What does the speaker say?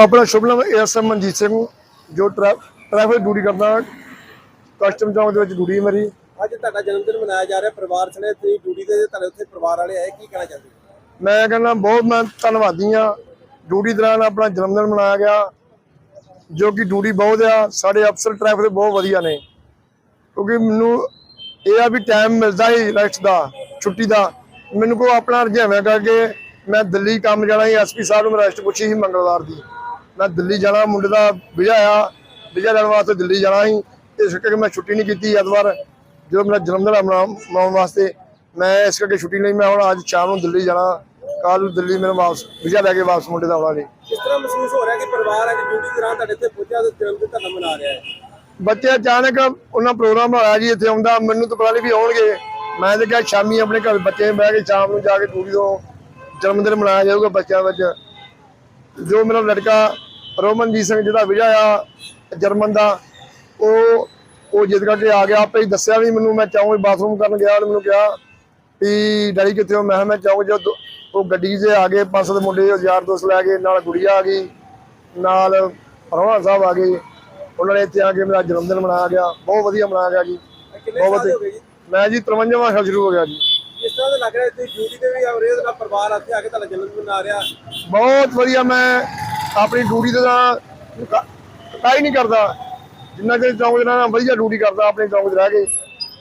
ਆਪਣਾ ਸ਼ੁਭ ਨਾਮ ਐਸਐਮ ਮਨਜੀਤ ਸਿੰਘ ਜੋ ਟਰੈ- ਟ੍ਰੈਫਿਕ ਡਿਊਟੀ ਕਰਦਾ ਕਸਟਮ ਚੌਂਕ ਦੇ ਵਿੱਚ ਡਿਊਟੀ ਮੇਰੀ। ਅੱਜ ਤੁਹਾਡਾ ਜਨਮ ਦਿਨ ਮਨਾਇਆ ਜਾ ਰਿਹਾ ਪਰਿਵਾਰ ਸਣੇ ਤੁਸੀਂ ਡਿਊਟੀ ਤੇ ਤੁਹਾਡੇ ਉੱਥੇ ਪਰਿਵਾਰ ਵਾਲੇ ਆਏ ਕੀ ਕਹਿਣਾ ਚਾਹੁੰਦੇ? ਮੈਂ ਕਹਿੰਦਾ ਬਹੁਤ ਮੈਂ ਧੰਨਵਾਦੀ ਆ ਡਿਊਟੀ ਦੌਰਾਨ ਆਪਣਾ ਜਨਮ ਦਿਨ ਮਨਾਇਆ ਗਿਆ ਜੋ ਕਿ ਡਿਊਟੀ ਬਹੁਤ ਆ ਸਾਡੇ ਅਫਸਰ ਟ੍ਰੈਫਿਕ ਦੇ ਬਹੁਤ ਵਧੀਆ ਨੇ। ਕਿਉਂਕਿ ਮੈਨੂੰ ਇਹ ਆ ਵੀ ਟਾਈਮ ਮਿਲਦਾ ਹੀ ਰੈਸਟ ਦਾ ਛੁੱਟੀ ਦਾ। ਮੈਨੂੰ ਕੋ ਆਪਣਾ ਰੁਝੇਵਾਂ ਕਰਕੇ ਮੈਂ ਦਿੱਲੀ ਕੰਮ ਜਾਣਾ ਸੀ ਐਸਪੀ ਸਾਹਿਬ ਨੂੰ ਰੈਸਟ ਪੁੱਛੀ ਸੀ ਮੰਗਲਵਾਰ ਦੀ। ਮੈਂ ਦਿੱਲੀ ਜਾਣਾ ਮੁੰਡੇ ਦਾ ਵਿਜਾ ਆ ਵਿਜਾ ਲੈਣ ਵਾਸਤੇ ਦਿੱਲੀ ਜਾਣਾ ਸੀ। ਇਸ ਕਰਕੇ ਮੈਂ ਛੁੱਟੀ ਨਹੀਂ ਕੀਤੀ ਐਤਵਾਰ ਜਦੋਂ ਮੇਰਾ ਜਨਮ ਦਿਨ ਮਨਾ- ਮਨਾਉਣ ਵਾਸਤੇ। ਮੈਂ ਇਸ ਕਰਕੇ ਛੁੱਟੀ ਲਈ ਮੈਂ ਹੁਣ ਅੱਜ ਸ਼ਾਮ ਨੂੰ ਦਿੱਲੀ ਜਾਣਾ ਕੱਲ ਦਿੱਲੀ ਮੇਰੇ ਵਾਪਸ ਵਿਜਾ ਲੈ ਕੇ ਵਾਪਸ ਮੁੰਡੇ ਦਾ ਆਉਣਾ ਜੀ। ਕਿਸ ਤਰ੍ਹਾਂ ਮਹਿਸੂਸ ਹੋ ਰਿਹਾ ਕਿ ਪਰਿਵਾਰ ਅੱਜ ਡਿਊਟੀ ਦੌਰਾਨ ਤੁਹਾਡੇ ਇੱਥੇ ਪਹੁੰਚਿਆ ਤੇ ਜਨਮ ਦਿਨ ਤੁਹਾਡਾ ਮਨਾ ਰਿਹਾ ਹੈ? ਬੱਚੇ ਅਚਾਨਕ ਉਹਨਾਂ ਪ੍ਰੋਗਰਾਮ ਹੋਇਆ ਜੀ ਇੱਥੇ ਆਉਂਦਾ ਮੈਨੂੰ ਤਾਂ ਪਤਾ ਨਹੀਂ ਵੀ ਆਉਣਗੇ। ਮੈਂ ਤਾਂ ਕਿਹਾ ਸ਼ਾਮੀ ਆਪਣੇ ਘਰ ਬੱਚੇ ਬਹਿ ਕੇ ਸ਼ਾਮ ਨੂੰ ਜਾ ਕੇ ਡਿਊਟੀ ਤੋਂ ਜਨਮ ਦਿਨ ਮਨਾਇਆ ਜਾਊਗਾ ਬੱਚਿਆਂ ਵਿੱਚ। ਜੋ ਮੇਰਾ ਲੜਕਾ ਰੋਮਨਜੀਤ ਸਿੰਘ ਜਿਹਦਾ ਵਿਜਾ ਆ ਜਰਮਨ ਦਾ ਉਹ ਉਹ ਜਿੱਦ ਕਰਕੇ ਆ ਗਿਆ। ਆਪੇ ਹੀ ਦੱਸਿਆ ਵੀ ਮੈਨੂੰ ਮੈਂ ਚਾਹੂੰ ਬਾਥਰੂਮ ਕਰਨ ਗਿਆ ਉਹਨੇ ਮੈਨੂੰ ਕਿਹਾ ਵੀ ਡੈਡੀ ਕਿੱਥੇ ਹੋ? ਮੈਂ ਕਿਹਾ ਮੈਂ ਚਾਹੂੰ ਜੋ ਉਹ ਗੱਡੀ 'ਚ ਆ ਗਏ ਪੰਜ ਸੱਤ ਮੁੰਡੇ ਯਾਰ ਦੋਸਤ ਲੈ ਕੇ ਨਾਲ ਗੁੜੀਆ ਆ ਗਈ ਨਾਲ ਰੋਣਾ ਸਾਹਿਬ ਆ ਗਏ। ਉਹਨਾਂ ਨੇ ਇੱਥੇ ਆ ਕੇ ਮੇਰਾ ਜਨਮ ਦਿਨ ਮਨਾਇਆ ਗਿਆ। ਬਹੁਤ ਵਧੀਆ ਮਨਾਇਆ ਗਿਆ ਜੀ। ਬਹੁਤ ਵਧੀਆ। ਗਏ ਮੈਂ ਜੀ 53ਵਾਂ ਸਾਲ ਸ਼ੁਰੂ ਹੋ ਗਿਆ ਜੀ। ਲੱਗ ਰਿਹਾ ਤੁਸੀਂ ਡਿਊਟੀ ਤੇ ਵੀ ਆ ਰਹੇ ਹੋ ਪਰਿਵਾਰ ਇੱਥੇ ਆ ਕੇ ਤੁਹਾਡਾ ਜਨਮ ਦਿਨ ਮਨਾ ਰਿਹਾ। ਬਹੁਤ ਵਧੀਆ, ਮੈਂ ਆਪਣੀ ਡਿਊਟੀ ਤੇ ਤਾਂ ਕਾਈ ਨਹੀਂ ਕਰਦਾ। ਜਿੰਨਾ ਚਿਰ ਚੌਂਕ ਦੇ ਨਾਲ ਵਧੀਆ ਡਿਊਟੀ ਕਰਦਾ, ਆਪਣੇ ਚੌਂਕ 'ਚ ਰਹਿ ਕੇ।